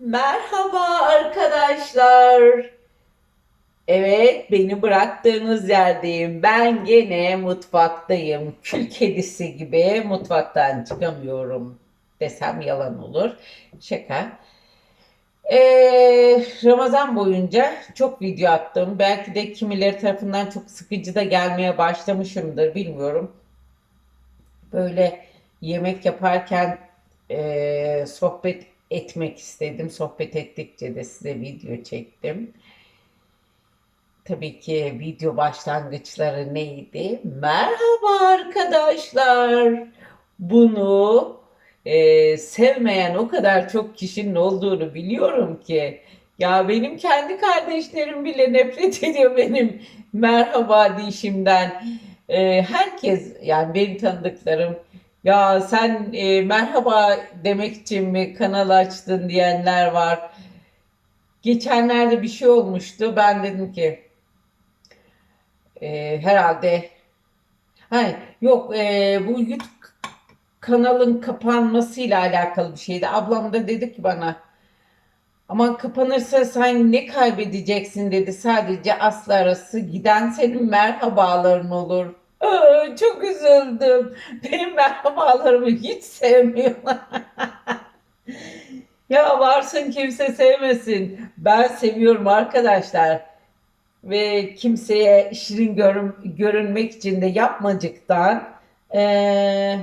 Merhaba arkadaşlar. Evet, beni bıraktığınız yerdeyim. Ben gene mutfaktayım. Kül kedisi gibi mutfaktan çıkamıyorum desem yalan olur. Şaka. Ee, Ramazan boyunca çok video attım. Belki de kimileri tarafından çok sıkıcı da gelmeye başlamışımdır, bilmiyorum. Böyle yemek yaparken e, sohbet etmek istedim. Sohbet ettikçe de size video çektim. Tabii ki video başlangıçları neydi? Merhaba arkadaşlar. Bunu e, sevmeyen o kadar çok kişinin olduğunu biliyorum ki. Ya benim kendi kardeşlerim bile nefret ediyor benim merhaba deyişimden. E, herkes yani benim tanıdıklarım ya sen e, merhaba demek için mi kanal açtın diyenler var. Geçenlerde bir şey olmuştu. Ben dedim ki e, herhalde hayır yok e, bu YouTube kanalın kapanmasıyla alakalı bir şeydi. Ablam da dedi ki bana aman kapanırsa sen ne kaybedeceksin dedi. Sadece aslı arası giden senin merhabaların olur. Çok üzüldüm. Benim merhabalarımı hiç sevmiyorlar. Ya varsın kimse sevmesin. Ben seviyorum arkadaşlar. Ve kimseye şirin görün, görünmek için de yapmacıktan eee,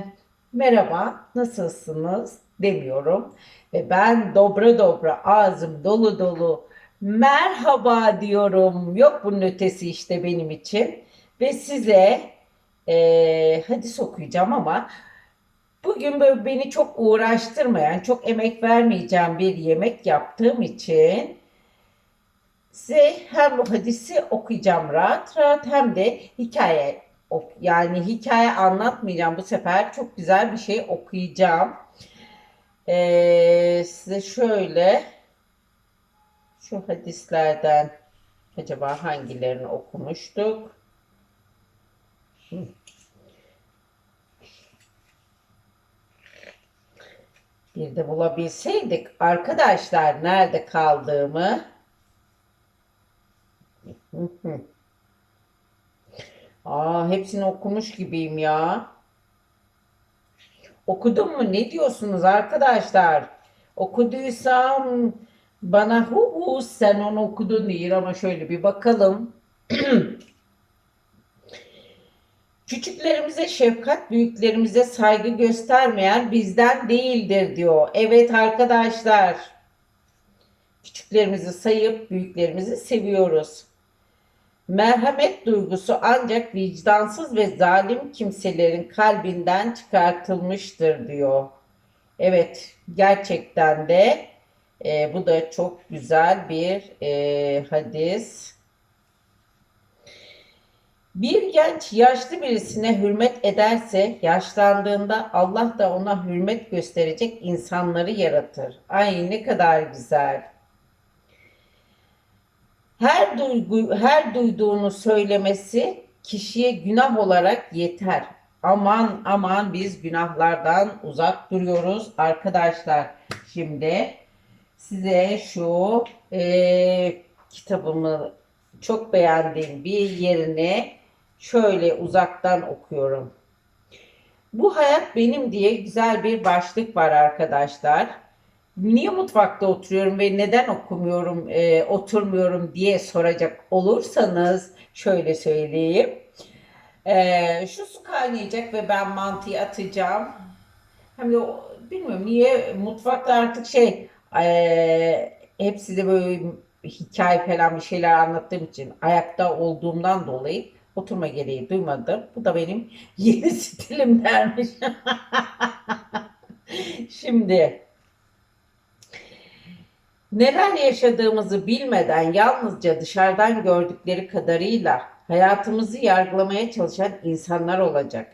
merhaba nasılsınız demiyorum. Ve ben dobra dobra ağzım dolu dolu merhaba diyorum. Yok bunun ötesi işte benim için. Ve size eee hadis okuyacağım ama Bugün böyle beni çok uğraştırmayan, çok emek vermeyeceğim bir yemek yaptığım için size hem bu hadisi okuyacağım rahat rahat hem de hikaye yani hikaye anlatmayacağım bu sefer çok güzel bir şey okuyacağım. Ee, size şöyle şu hadislerden acaba hangilerini okumuştuk? Bir de bulabilseydik arkadaşlar nerede kaldığımı. Aa, hepsini okumuş gibiyim ya. Okudum mu? Ne diyorsunuz arkadaşlar? Okuduysam bana hu hu sen onu okudun değil ama şöyle bir bakalım. Küçüklerimize şefkat, büyüklerimize saygı göstermeyen bizden değildir diyor. Evet arkadaşlar, küçüklerimizi sayıp büyüklerimizi seviyoruz. Merhamet duygusu ancak vicdansız ve zalim kimselerin kalbinden çıkartılmıştır diyor. Evet, gerçekten de e, bu da çok güzel bir e, hadis. Bir genç yaşlı birisine hürmet ederse yaşlandığında Allah da ona hürmet gösterecek insanları yaratır. Ay ne kadar güzel. Her duygu, her duyduğunu söylemesi kişiye günah olarak yeter. Aman aman biz günahlardan uzak duruyoruz arkadaşlar. Şimdi size şu e, kitabımı çok beğendiğim bir yerini şöyle uzaktan okuyorum. Bu hayat benim diye güzel bir başlık var arkadaşlar. Niye mutfakta oturuyorum ve neden okumuyorum, e, oturmuyorum diye soracak olursanız şöyle söyleyeyim. E, şu su kaynayacak ve ben mantıyı atacağım. Hem de bilmiyorum niye mutfakta artık şey e, hep size böyle hikaye falan bir şeyler anlattığım için ayakta olduğumdan dolayı oturma gereği duymadım. Bu da benim yeni stilim dermiş. Şimdi neler yaşadığımızı bilmeden yalnızca dışarıdan gördükleri kadarıyla hayatımızı yargılamaya çalışan insanlar olacak.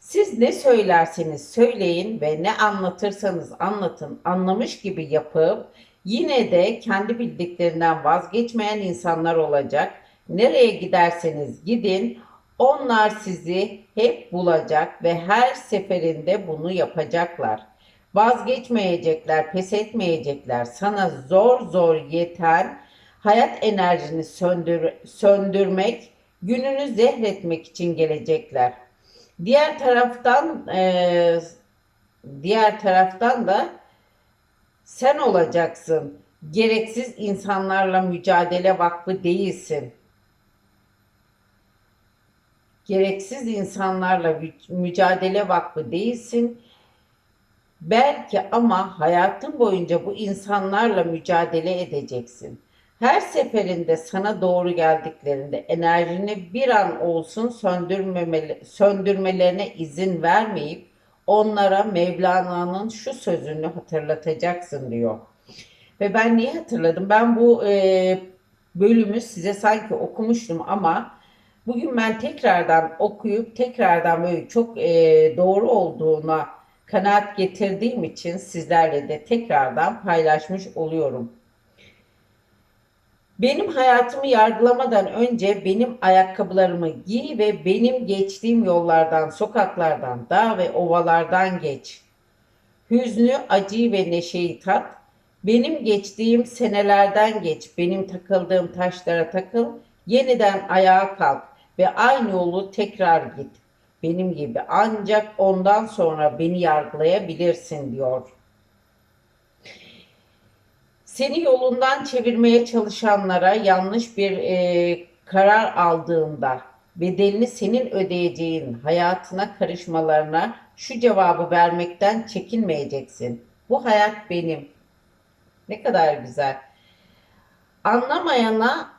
Siz ne söylerseniz söyleyin ve ne anlatırsanız anlatın, anlamış gibi yapıp yine de kendi bildiklerinden vazgeçmeyen insanlar olacak. Nereye giderseniz gidin, onlar sizi hep bulacak ve her seferinde bunu yapacaklar. Vazgeçmeyecekler, pes etmeyecekler. Sana zor zor yeten hayat enerjini söndür, söndürmek, gününü zehretmek için gelecekler. Diğer taraftan e, diğer taraftan da sen olacaksın. Gereksiz insanlarla mücadele vakfı değilsin. Gereksiz insanlarla mücadele vakfı değilsin. Belki ama hayatın boyunca bu insanlarla mücadele edeceksin. Her seferinde sana doğru geldiklerinde enerjini bir an olsun söndürmemeli, söndürmelerine izin vermeyip onlara Mevlana'nın şu sözünü hatırlatacaksın diyor. Ve ben niye hatırladım? Ben bu e, bölümü size sanki okumuştum ama bugün ben tekrardan okuyup tekrardan böyle çok e, doğru olduğuna kanaat getirdiğim için sizlerle de tekrardan paylaşmış oluyorum. Benim hayatımı yargılamadan önce benim ayakkabılarımı giy ve benim geçtiğim yollardan, sokaklardan, dağ ve ovalardan geç. Hüznü, acıyı ve neşeyi tat. Benim geçtiğim senelerden geç, benim takıldığım taşlara takıl, yeniden ayağa kalk ve aynı yolu tekrar git. Benim gibi ancak ondan sonra beni yargılayabilirsin diyor. Seni yolundan çevirmeye çalışanlara yanlış bir e, karar aldığında bedelini senin ödeyeceğin hayatına karışmalarına şu cevabı vermekten çekinmeyeceksin. Bu hayat benim. Ne kadar güzel. Anlamayana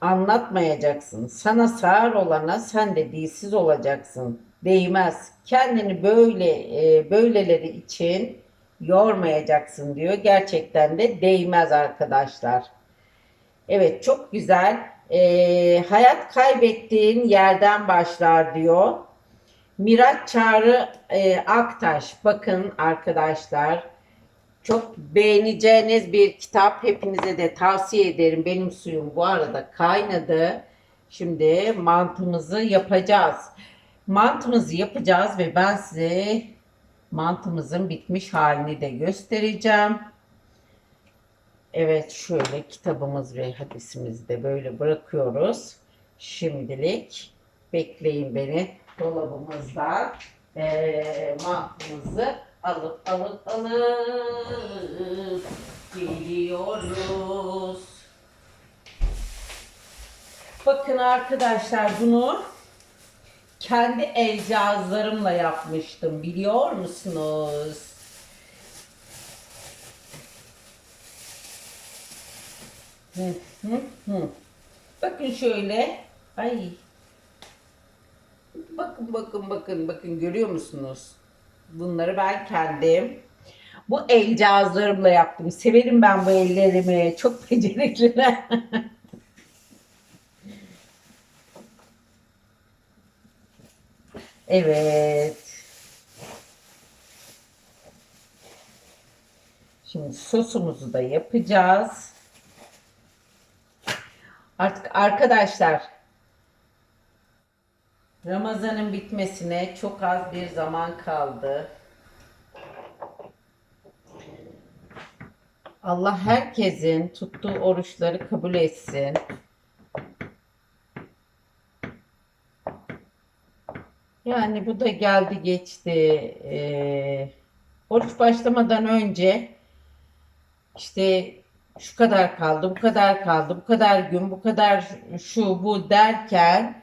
anlatmayacaksın. Sana sağır olana sen de dilsiz olacaksın. Değmez. Kendini böyle e, böyleleri için yormayacaksın diyor. Gerçekten de değmez arkadaşlar. Evet çok güzel. Ee, hayat kaybettiğin yerden başlar diyor. Miraç Çağrı e, Aktaş. Bakın arkadaşlar. Çok beğeneceğiniz bir kitap. Hepinize de tavsiye ederim. Benim suyum bu arada kaynadı. Şimdi mantımızı yapacağız. Mantımızı yapacağız ve ben size mantımızın bitmiş halini de göstereceğim. Evet şöyle kitabımız ve hadisimizi de böyle bırakıyoruz. Şimdilik bekleyin beni dolabımızdan ee, mantımızı alıp alıp alıp geliyoruz. Bakın arkadaşlar bunu kendi el cihazlarımla yapmıştım biliyor musunuz? Hı, hı, hı. Bakın şöyle. Ay. Bakın bakın bakın bakın görüyor musunuz? Bunları ben kendim bu el cihazlarımla yaptım. Severim ben bu ellerimi. Çok becerikliler. Evet. Şimdi sosumuzu da yapacağız. Artık arkadaşlar Ramazan'ın bitmesine çok az bir zaman kaldı. Allah herkesin tuttuğu oruçları kabul etsin. Yani bu da geldi geçti. Ee, oruç başlamadan önce işte şu kadar kaldı, bu kadar kaldı, bu kadar gün, bu kadar şu bu derken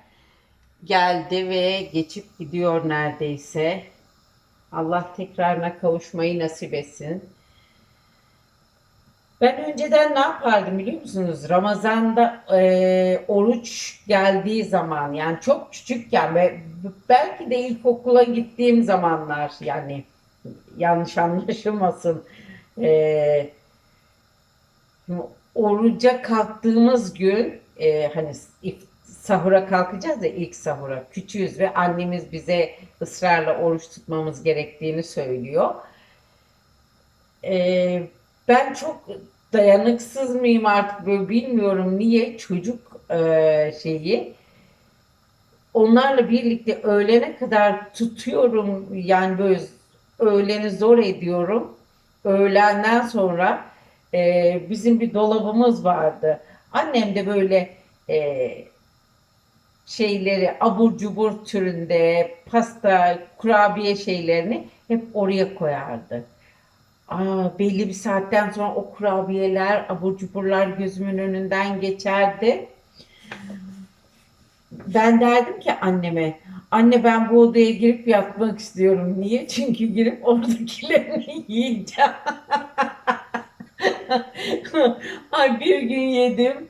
geldi ve geçip gidiyor neredeyse. Allah tekrarına kavuşmayı nasip etsin. Ben önceden ne yapardım biliyor musunuz? Ramazan'da e, oruç geldiği zaman yani çok küçükken ve belki de ilkokula gittiğim zamanlar yani yanlış anlaşılmasın e, oruca kalktığımız gün e, hani sahura kalkacağız ya ilk sahura küçüğüz ve annemiz bize ısrarla oruç tutmamız gerektiğini söylüyor. Eee ben çok dayanıksız mıyım artık böyle bilmiyorum niye çocuk e, şeyi onlarla birlikte öğlene kadar tutuyorum yani böyle öğleni zor ediyorum. öğlenden sonra e, bizim bir dolabımız vardı. Annem de böyle e, şeyleri abur cubur türünde pasta, kurabiye şeylerini hep oraya koyardı. Aa, belli bir saatten sonra o kurabiyeler, abur cuburlar gözümün önünden geçerdi. Ben derdim ki anneme, anne ben bu odaya girip yatmak istiyorum. Niye? Çünkü girip oradakilerini yiyeceğim. Ay bir gün yedim.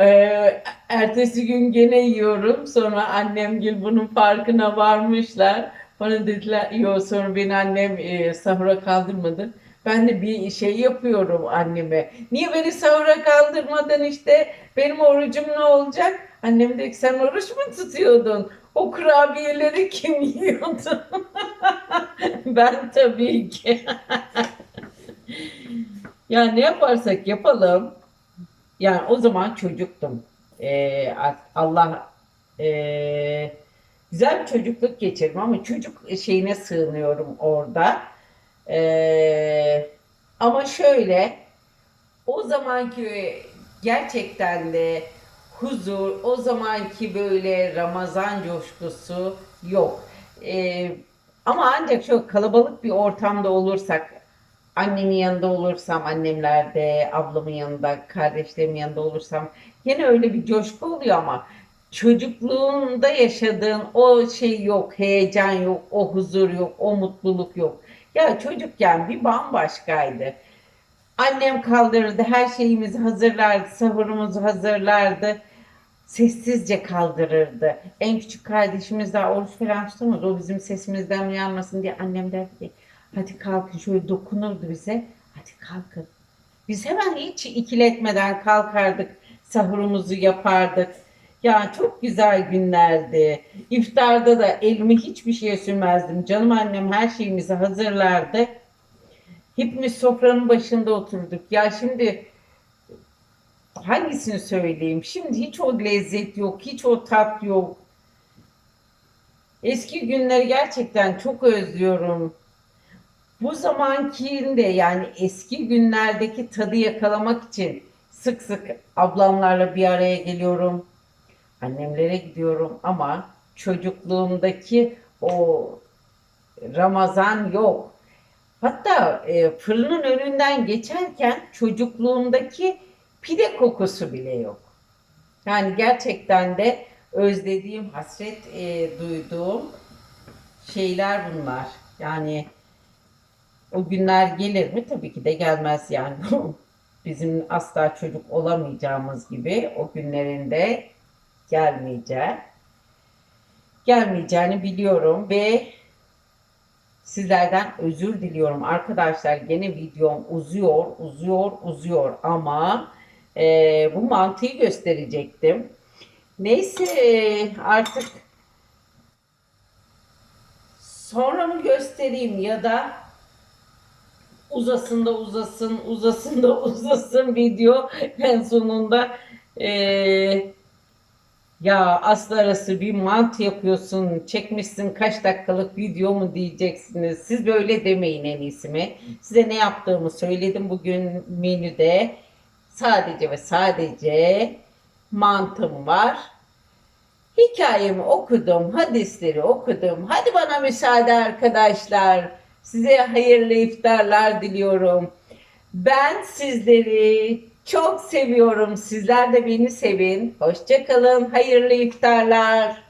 Ee, ertesi gün gene yiyorum. Sonra annem gel bunun farkına varmışlar. Bana dediler, yok sonra beni annem e, sahura kaldırmadı. Ben de bir şey yapıyorum anneme. Niye beni sahura kaldırmadın işte? Benim orucum ne olacak? Annem ki sen oruç mu tutuyordun? O kurabiyeleri kim yiyordu? ben tabii ki. ya ne yaparsak yapalım. Yani o zaman çocuktum. Ee, Allah ee, güzel bir çocukluk geçirdim ama çocuk şeyine sığınıyorum orada. Ee, ama şöyle o zamanki gerçekten de huzur, o zamanki böyle Ramazan coşkusu yok. Ee, ama ancak çok kalabalık bir ortamda olursak, annemin yanında olursam, annemlerde, ablamın yanında, kardeşlerimin yanında olursam yine öyle bir coşku oluyor ama çocukluğunda yaşadığın o şey yok, heyecan yok, o huzur yok, o mutluluk yok. Ya çocukken bir bambaşkaydı. Annem kaldırırdı, her şeyimizi hazırlardı, sahurumuzu hazırlardı. Sessizce kaldırırdı. En küçük kardeşimiz daha oruç falan tutamaz. O bizim sesimizden uyanmasın diye annem derdi ki hadi kalkın şöyle dokunurdu bize. Hadi kalkın. Biz hemen hiç ikiletmeden kalkardık. Sahurumuzu yapardık. Ya çok güzel günlerdi. İftarda da elimi hiçbir şeye sürmezdim. Canım annem her şeyimizi hazırlardı. Hepimiz sofranın başında oturduk. Ya şimdi hangisini söyleyeyim? Şimdi hiç o lezzet yok, hiç o tat yok. Eski günleri gerçekten çok özlüyorum. Bu zamankinde yani eski günlerdeki tadı yakalamak için sık sık ablamlarla bir araya geliyorum. Annemlere gidiyorum ama çocukluğumdaki o Ramazan yok. Hatta e, fırının önünden geçerken çocukluğumdaki pide kokusu bile yok. Yani gerçekten de özlediğim, hasret e, duyduğum şeyler bunlar. Yani o günler gelir mi? Tabii ki de gelmez yani. Bizim asla çocuk olamayacağımız gibi o günlerinde gelmeyeceği. Gelmeyeceğini biliyorum ve sizlerden özür diliyorum. Arkadaşlar gene videom uzuyor, uzuyor, uzuyor ama e, bu mantıyı gösterecektim. Neyse artık sonra mı göstereyim ya da uzasın da uzasın, uzasın da uzasın video en sonunda e, ya aslı arası bir mantı yapıyorsun, çekmişsin kaç dakikalık video mu diyeceksiniz. Siz böyle demeyin en iyisi mi? Size ne yaptığımı söyledim bugün menüde. Sadece ve sadece mantım var. Hikayemi okudum, hadisleri okudum. Hadi bana müsaade arkadaşlar. Size hayırlı iftarlar diliyorum. Ben sizleri çok seviyorum. Sizler de beni sevin. Hoşçakalın. Hayırlı iftarlar.